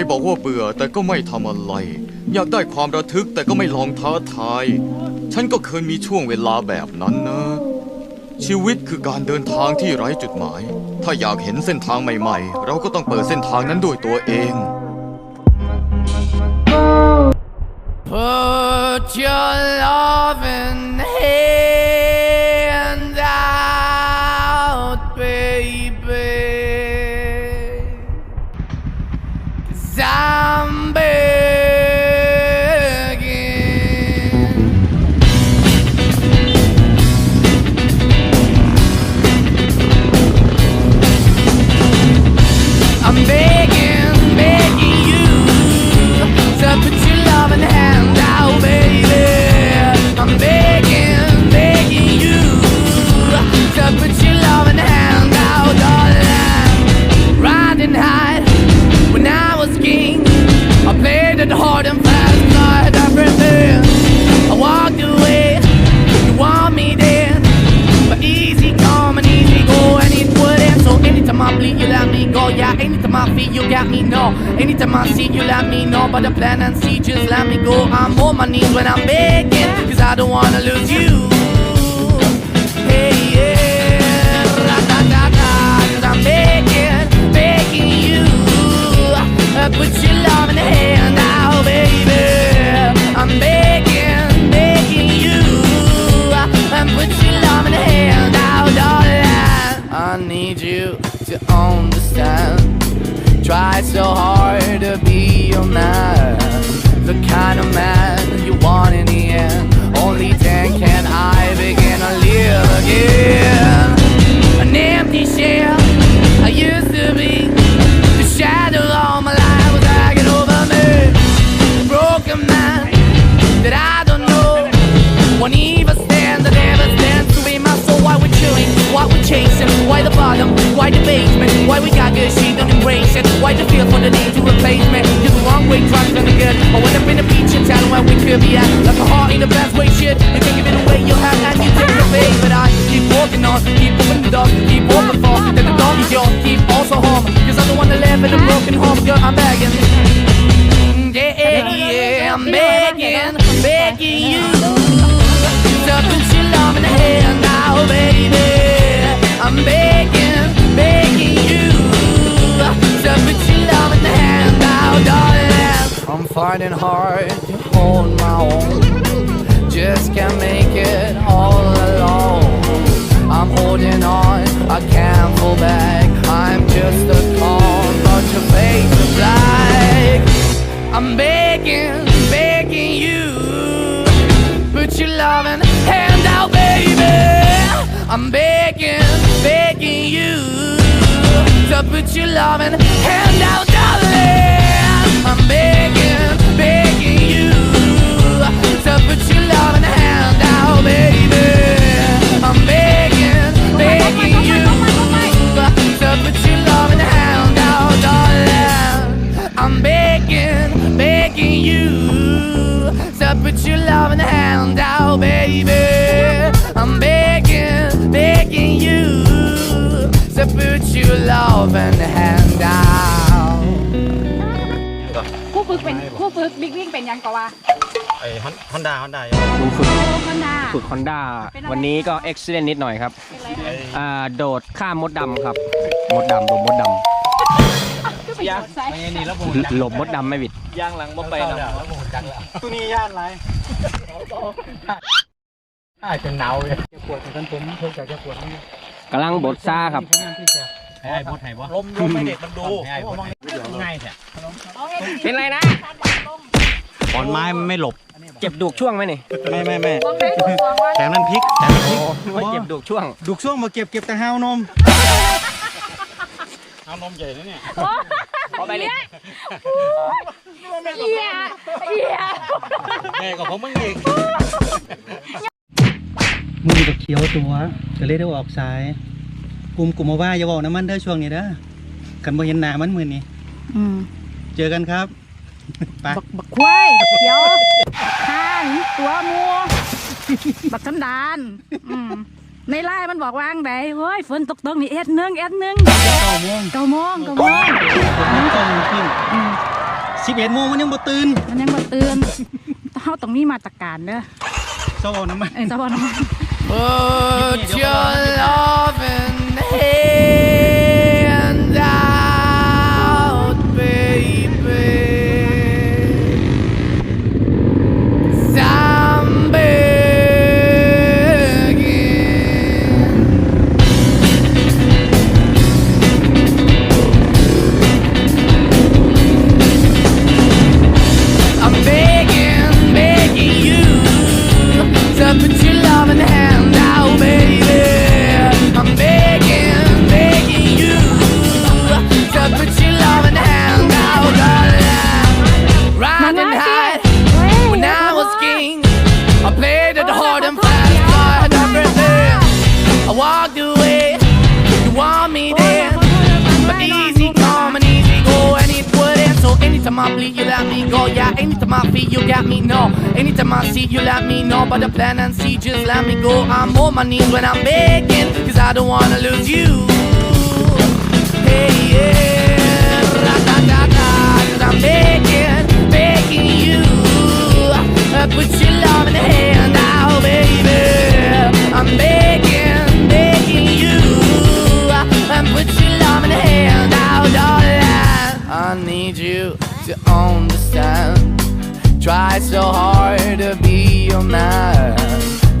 ใจบอกว่าเบื่อแต่ก็ไม่ทำอะไร อยากได้ความระทึกแต่ก็ไม่ลองท้าทาย ฉันก็เคยมีช่วงเวลาแบบนั้นนะ ชีวิตคือการเดินทางที่ไร้จุดหมาย ถ้าอยากเห็นเส้นทางใหม่ ๆ เราก็ต้องเปิดเส้นทางนั้นด้วยตัวเอง Put your loving hand go. Yeah, anytime I feel, you got me. No, anytime I see, you let me know. But the plan and see, just let me go. I'm on my knees when I'm begging, cause I don't wanna lose you. Hey, yeah, ra-da-da-da, cause I'm begging, begging you. Uh, put your love in the hand now, baby. I'm begging, could be at. Like a heart in the best way, shit. You can give it away, you have, and you take the bait. But I keep walking on, keep moving the dog, keep open for. Then the dog is yours, keep also home. Cause I'm the one that live in a broken home, girl, I'm begging. Yeah, yeah, I'm begging, begging you to put your love in the hand now, baby. I'm begging, begging you to put your love in the hand now, darling. I'm finding hard hold my own. Just can't make it all alone. I'm holding on, I can't fall back. I'm just a call, but your face is black. I'm begging, begging you. Put your loving hand out, baby. I'm begging, begging you to put your loving hand out, darling. I'm begging, begging you to put your loving hand out, baby. กเป็นผู้ฝึกบิ๊กวิ่งเป็นยังก็ว่าไอ้ฮอนด้าฮอนด้าครูฝึกโอ้คนน่ะฝึกฮอนด้าเป็นอะไรวันนี้ก็เอ็กซิเดนนิดหน่อยครับเป็นไรนะอ่าโดดข้ามมดดำครับ มดดำหลบมดดก็ไปโดดใส่ำหลบมดดำไม่บิดย่างหลังบ่ไปนำตัวนี้ย่านไรอาจจะหนาวเลยกำลังบดซ่าครับ ให้บดให้บ่ลมลมให้เด็กมันดูง่ายแท้เป็นไรนะขอนไม้มันไม่หลบ เจ็บดูกช่วงไหมนี่ ไม่ไม่ไม่มองได้ถูกมองว่าแขนนั้นพลิกแขนนั้นพลิกว่าเจ็บดูกช่วงดุกช่วงมาเก็บเก็บแต่ห้าวนมห้าวนมใหญ่นะเนี่ยพอไปเลยเหี้ยเหี้ยแม่กับผมมึงเองมือกับเขียวตัวก็เลยได้ออกสาย กลุ่มกลุ่มมาว่าอย่าบอกน้ำมันเด้อช่วงนี้เด้อกันบ่เห็นหน้ามันมือนี้อืมเจอกันครับไปบักบักควายบักเขียวข้างตัวมัวบักสันดานอืมในไล่มันบอกวางไดเฮ้ยฝนตกตกนี่เอ็ดหนึงเอ็ดหนึงเก้าโมงเก้าโมงเก้าโมงผมเก้าโมงครึ่งอืมสิบเอ็ดโมงมันยังบ่ตื่นมันยังบ่ตื่นเฮาต้องมีมาตรการเด้อเจ้าเอาน้ำมันเอ้ยเจ้าบ่น้อง Put your loving hand happened anytime I bleed, you let me go. Yeah, anytime I feel, you got me. No, anytime I see, you let me know. But the plan and see, just let me go. I'm on my knees when I'm begging, cause I don't wanna lose you. Hey, yeah, da da da da, cause I'm begging, begging you. Uh, put your Try so hard to be your man.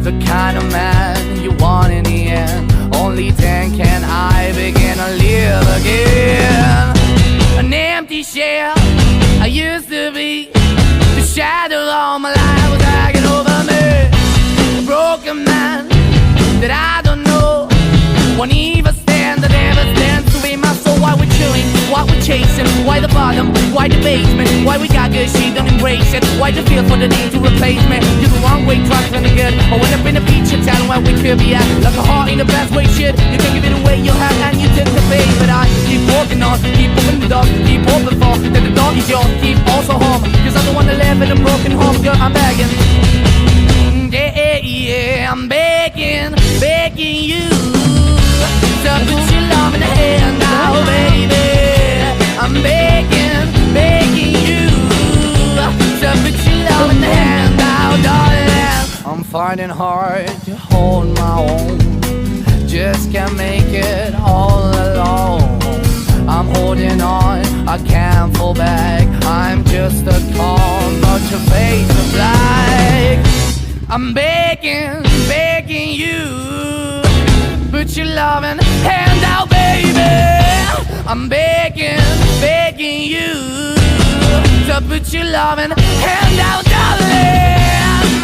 The kind of man you want in the end. Only then can I begin to live again. An empty shell I used to be. The shadow all my life chasing, why the bottom, why the basement, why we got good, she don't embrace it. Why the feel for the need to replace me? You're the wrong way, trying to the good. I went up in the feature town where we could be at. Like a heart in the best way, shit. You can give it away, you have, and you took the bait. But I keep walking on, keep opening the door, keep open for that the door is yours, keep also home. Cause I'm the one that live in a broken home, girl, I'm begging. Yeah, Yeah, yeah, I'm begging, finding hard to hold my own. Just can't make it all alone. I'm holding on, I can't fall back. I'm just a call, but your face is black. I'm begging, begging you. Put your loving hand out, baby. I'm begging, begging you. To put your loving hand out, darling.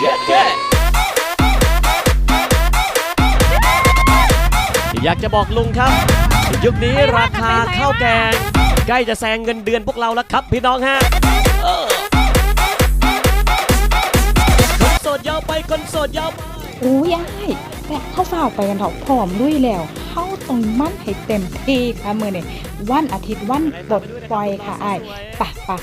เย็ดแค่อยากจะบอกลุงครับ ยุคนี้ราคาข้าวแกง ใกล้จะแซงเงินเดือนพวกเราแล้วครับพี่น้องฮะเออคนโสดยาวไปคนโสดยาวไป อู้ยอายแต่เข้าฝ้าวไปกันเถอะผอมด้วยแล้วเข้าตรงมั่นให้เต็มที่ค่ะมือนี่วันอาทิตย์วันปลดปล่อยค่ะอ้ายปะปะ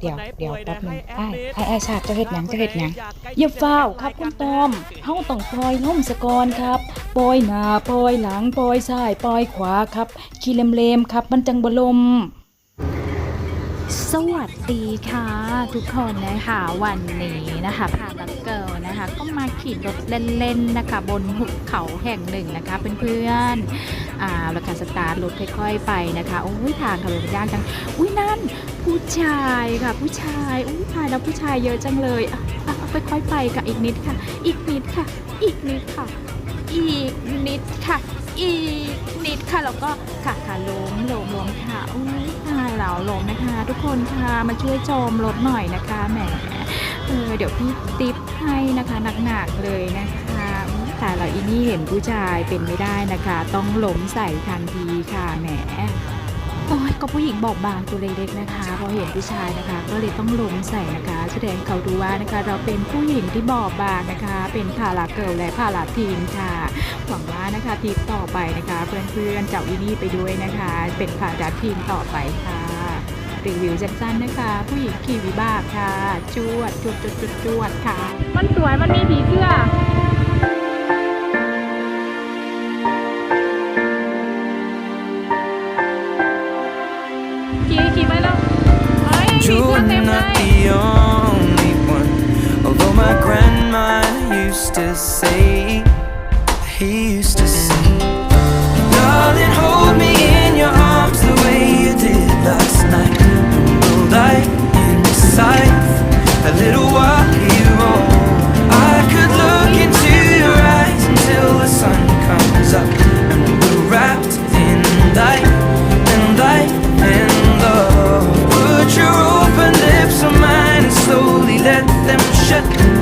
เดี๋ยวเดี๋ยวแป๊บนึงอ้ายอ้ายอ้ชาติจะเฮ็ดหยังจะเฮ็ดหยังอย่าฝ้าวครับคุณตอมเฮาต้องปล่อยล่มสะกอนครับปล่อยหน้าปล่อยหลังปล่อยซ้ายปล่อยขวาครับขี้เลมๆครับมันจังบลม สวัสดีค่ะ ทุกคนนะคะวันนี้นะคะพาบักเกิลนะคะ ก็มาขี่รถเล่นๆนะคะ บนหุบเขาแห่งหนึ่งนะคะเพื่อนๆอ่าแล้วก็สตาร์ทรถค่อยๆไปนะคะโอ้ยทางค่ะเป็นย่างจังอุ้ยนั่น ผู้ชายค่ะ ผู้ชายอุ้ยตายแล้วผู้ชายเยอะจังเลยอะอะค่อยๆไปค่ะอีกนิดค่ะ อีกนิดค่ะ อีกนิดค่ะ อีกนิดค่ะ อีกนิดค่ะแล้วก็ค่ะค่ะล้มล้มล้มค่ะอุ้ยตายแล้วล้มนะคะ ทุกคนค่ะมาช่วยจมรถหน่อยนะคะแหมเออเดี๋ยวพี่ติ๊บให้นะคะหนักๆเลยนะคะแต่เราอีนี่เห็นผู้ชายเป็นไม่ได้นะคะ ต้องล้มใส่ทันทีค่ะแหม ก็ผู้หญิงบอบบางตัวเล็กๆนะคะ พอเห็นผู้ชายนะคะ ก็เลยต้องลงใส่นะคะ แสดงเขาดูว่านะคะ เราเป็นผู้หญิงที่บอบบางนะคะ เป็นพาราเกิลและพาราทีนค่ะ หวังว่านะคะทีมต่อไปนะคะ เพื่อนๆเจับอีนี่ไปด้วยนะคะ เป็นพาราทีมต่อไปค่ะรีวิวสั้นๆนะคะ ผู้หญิงขี่วิบากค่ะ จวดจวดจวดจวดจวดค่ะ มันสวยมันมีผีเสื้อ you're not the only one. Although my grandma used to say, he used to say, darling. than them shut